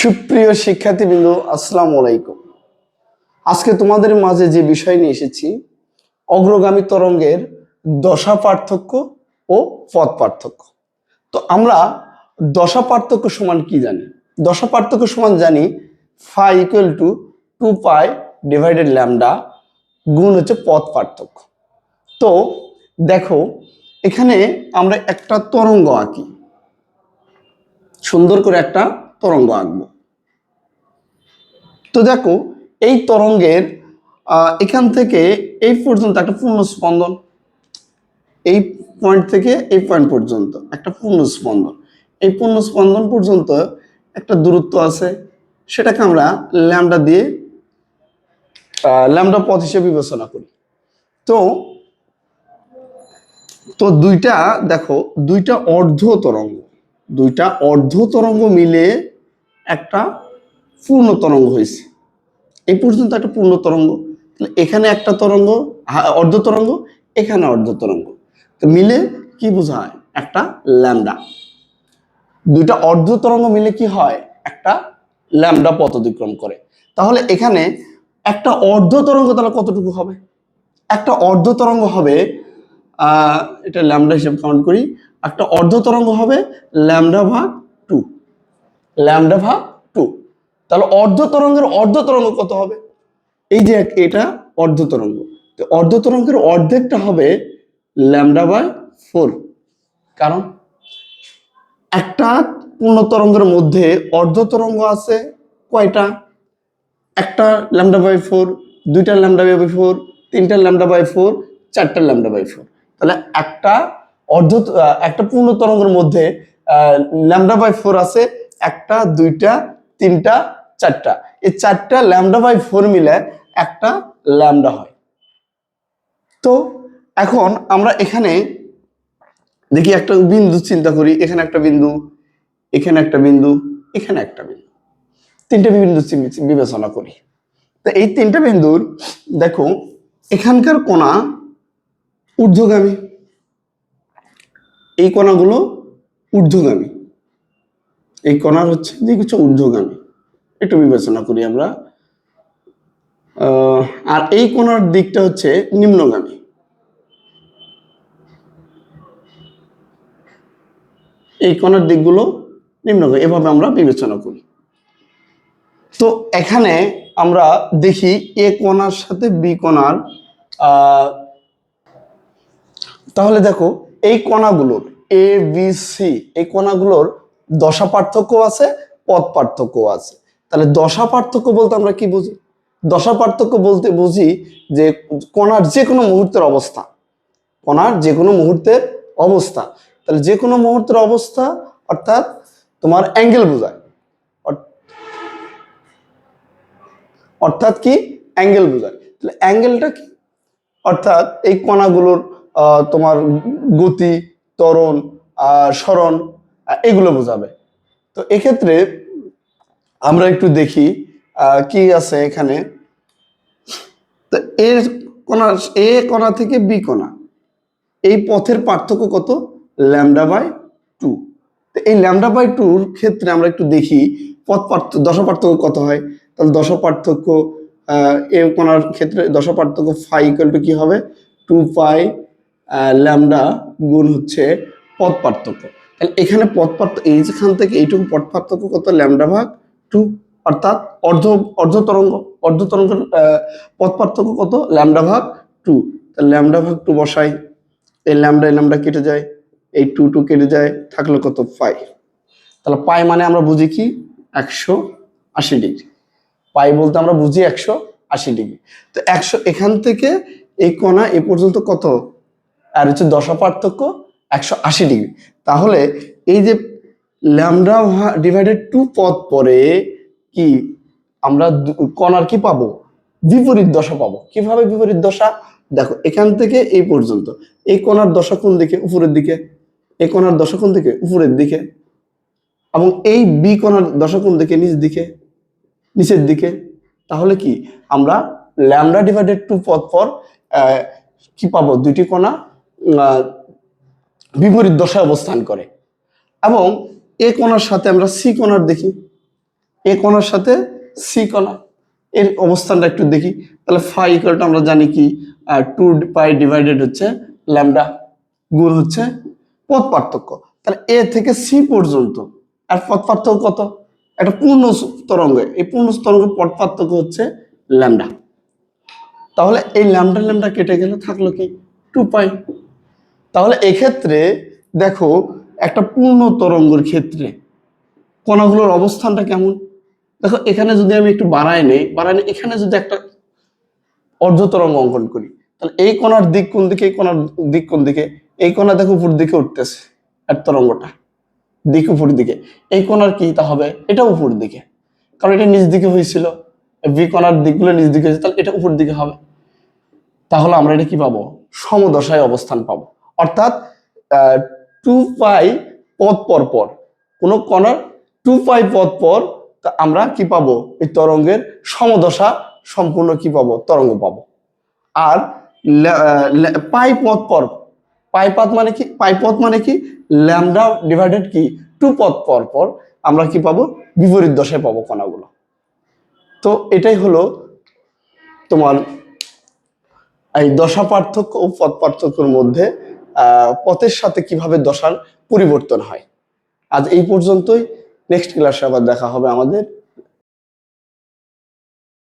সুপ্রিয় শিক্ষার্থীবৃন্দ, আসসালামু আলাইকুম। আজকে তোমাদের মাঝে যে বিষয় নিয়ে এসেছি, অগ্রগামী তরঙ্গের দশা পার্থক্য ও পথ পার্থক্য। তো আমরা দশা পার্থক্য সমান কি জানি? দশা পার্থক্য সমান জানি phi equal to two pi divided lambda গুণ হচ্ছে পথ পার্থক্য। তো দেখো, এখানে আমরা একটা তরঙ্গ আঁকি। সুন্দর করে একটা তরঙ্গ আঁকবো। তো দেখো, এই তরঙ্গের এখান থেকে এই পর্যন্ত একটা পূর্ণ স্পন্দন। এই পয়েন্ট থেকে এই পয়েন্ট পর্যন্ত একটা পূর্ণ স্পন্দন। এই পূর্ণ স্পন্দন পর্যন্ত একটা দূরত্ব আছে, সেটাকে আমরা ল্যামডা দিয়ে ল্যামডা পথ হিসেবে বিবেচনা করি। তো তো দুইটা, দেখো, দুইটা অর্ধ তরঙ্গ, দুইটা অর্ধ তরঙ্গ মিলে একটা পূর্ণ তরঙ্গ হয়েছে। এই পর্যন্ত একটা পূর্ণ তরঙ্গ। তাহলে এখানে একটা তরঙ্গ অর্ধ তরঙ্গ, এখানে অর্ধ তরঙ্গ। তো মিলে কি বোঝায়? একটা ল্যামডা। দুইটা অর্ধ তরঙ্গ মিলে কি হয়? একটা ল্যামডা পথ অতিক্রম করে। তাহলে এখানে একটা অর্ধ তরঙ্গ তাহলে কতটুকু হবে? একটা অর্ধ তরঙ্গ হবে এটা ল্যামডা হিসেবে কাউন্ট করি। একটা অর্ধ তরঙ্গ হবে ল্যামডা ভাগ টু ল্যামডা ভাগ টু। তাহলে অর্ধ তরঙ্গের অর্ধ তরঙ্গ কত হবে? এই যে এটা অর্ধ তরঙ্গ। তো অর্ধ তরঙ্গের অর্ধেকটা হবে ল্যামডা বাই ফোর। কারণ একটা পূর্ণ তরঙ্গের মধ্যে অর্ধ তরঙ্গ আছে কয়টা? একটা ল্যামডা বাই ফোর, দুইটা ল্যামডা বাই ফোর, তিনটা ল্যামডা বাই ফোর, চারটা ল্যামডা বাই ফোর। তাহলে একটা অর্ধ একটা পূর্ণ তরঙ্গের মধ্যে ল্যামডা বাই ফোর আছে একটা, দুইটা, তিনটা, চারটা। এই চারটা ল্যামডা বাই ফোর মিলে একটা ল্যামডা হয়। তো এখন আমরা এখানে দেখি একটা বিন্দু চিন্তা করি, এখানে একটা বিন্দু, এখানে একটা বিন্দু, এখানে একটা বিন্দু। তিনটা বিন্দু বিবেচনা করি। তো এই তিনটা বিন্দুর, দেখো, এখানকার কোণা ঊর্ধ্বগামী। এই কোণাগুলো ঊর্ধ্বগামী। এই কোণার হচ্ছে দিক হচ্ছে ঊর্ধ্বগামী একটু বিবেচনা করি আমরা। আর এই কোণার দিকটা হচ্ছে নিম্নগামী। এই কোণার দিকগুলো নিম্নগামী, এভাবে আমরা বিবেচনা করি। তো এখানে আমরা দেখি এ কোণার সাথে বি কোণার তাহলে দেখো এই কণাগুলোর এ, বি, সি, এই কণাগুলোর দশা পার্থক্য আছে পথ পার্থক্য আছে। তাহলে দশা পার্থক্য বলতে আমরা কি বুঝি? দশা পার্থক্য বলতে বুঝি যে কণার যে কোনো মুহূর্তের অবস্থা। কণার যে কোনো মুহূর্তের অবস্থা। তাহলে যে কোনো মুহূর্তের অবস্থা অর্থাৎ তোমার অ্যাঙ্গেল বোঝায়। অর্থাৎ কি? অ্যাঙ্গেল বোঝায়। তাহলে অ্যাঙ্গেলটা কি? অর্থাৎ এই কণাগুলোর তোমার গতি ত্বরণ আহ, এগুলো বোঝাবে। তো এক্ষেত্রে আমরা একটু দেখি কি আছে এখানে। তো এর কণা এ কণা থেকে বি কণা এই পথের পার্থক্য কত? Lambda by two. তো এই ল্যামডা বাই টুর ক্ষেত্রে আমরা একটু দেখি, পথ পার্থক্য দশা পার্থক্য কত হয়? তাহলে দশা পার্থক্য এ কোনার ক্ষেত্রে দশা পার্থক্য ফাই ইকুয়াল টু কি হবে? টু পাই ল্যামডা গুণ হচ্ছে পথ পার্থক্য। তাহলে এখানে পথ পার্থক্য এইখান থেকে এইটুকু পথ পার্থক্য কত? ল্যামডা ভাগ টু অর্থাৎ অর্ধ অর্ধ তরঙ্গ অর্ধ তরঙ্গের আহ, পথ পার্থক্য কত? ল্যামডা ভাগ টু। তাহলে ল্যামডা ভাগ টু বসাই। এই ল্যামডা এই ল্যামডা কেটে যায়। এই টু টু কেটে যায় থাকল কত? পাই। তাহলে পাই মানে আমরা বুঝি কি? একশো আশি ডিগ্রি। পাই বলতে আমরা বুঝি একশো আশি ডিগ্রি। তো একশো এখান থেকে এই কোণা এ পর্যন্ত কত? আর হচ্ছে দশা পার্থক্য একশো আশি ডিগ্রি। তাহলে এই যে ল্যামডা ডিভাইডেড টু পদ পরে কি আমরা কণার কি পাবো? বিপরীত দশা পাবো। কীভাবে বিপরীত দশা? দেখো, এখান থেকে এই পর্যন্ত। এই কোণার দশা কোন দিকে? উপরের দিকে। এই কোণার দশা কোন দিকে? উপরের দিকে। এবং এই বি কোণার দশা কোন দিকে? নিচ দিকে। নিচের দিকে। তাহলে কি? আমরা ল্যামডা ডিভাইডেড টু পদ পর কি পাবো? দুইটি কোণা বিপরীত দশায় অবস্থান করে। এবং এ কোণার সাথে আমরা সি কোণার দেখি। এ কণার সাথে সি কণা। এর অবস্থানটা একটু দেখি। তাহলে ফাই ইকুয়ালটা আমরা জানি কি টু পাই ডিভাইডেড হচ্ছে ল্যামডা গুণ হচ্ছে পথ পার্থক্য। তাহলে এ থেকে সি পর্যন্ত, আর পথ পার্থক্য কত? একটা পূর্ণ তরঙ্গ। এই পূর্ণ তরঙ্গের পথ পার্থক্য হচ্ছে ল্যামডা তাহলে এই ল্যামডা ল্যামডা কেটে গেলে থাকল কি? টু পাই তাহলে এক্ষেত্রে দেখো, একটা পূর্ণ তরঙ্গর ক্ষেত্রে কণাগুলোর অবস্থানটা কেমন? দেখো, এখানে যদি আমি একটু বাড়াই নেই বাড়াই নেই, এখানে যদি একটা অর্ধ তরঙ্গ অঙ্কন করি, তাহলে এই কোণার দিক কোন দিকে, এই কোণার দিক কোন দিকে? এই কোণা দেখো উপর দিকে উঠতেছে, এক তরঙ্গটা। দিক উপর দিকে। এই কোণার কি তা হবে? এটা উপর দিকে। কারণ এটা নিচ দিকে হয়েছিল। ভি কোণার দিকগুলো নিচ দিকে হয়েছে, তাহলে এটা উপর দিকে হবে। তাহলে আমরা এটা কি পাবো? সমদশায় অবস্থান পাবো। অর্থাৎ টু পাই পদ পর পর। কোন কণার টু পাই পদ পর আমরা কি পাবো? এই তরঙ্গের সমদশা সম্পূর্ণ কি পাবো? তরঙ্গ পাবো। আর পাই পথ পর পাই পথ মানে কি? পাই পথ মানে কি? ল্যামডা ডিভাইডেড কি? টু পথ পর পর আমরা কি পাবো? বিপরীত দশায় পাবো কণাগুলো। তো এটাই হলো তোমার এই দশা পার্থক্য ও পথ পার্থক্যের মধ্যে পথের সাথে কীভাবে দশার পরিবর্তন হয়। আজ এই পর্যন্তই। নেক্সট ক্লাসে আবার দেখা হবে আমাদের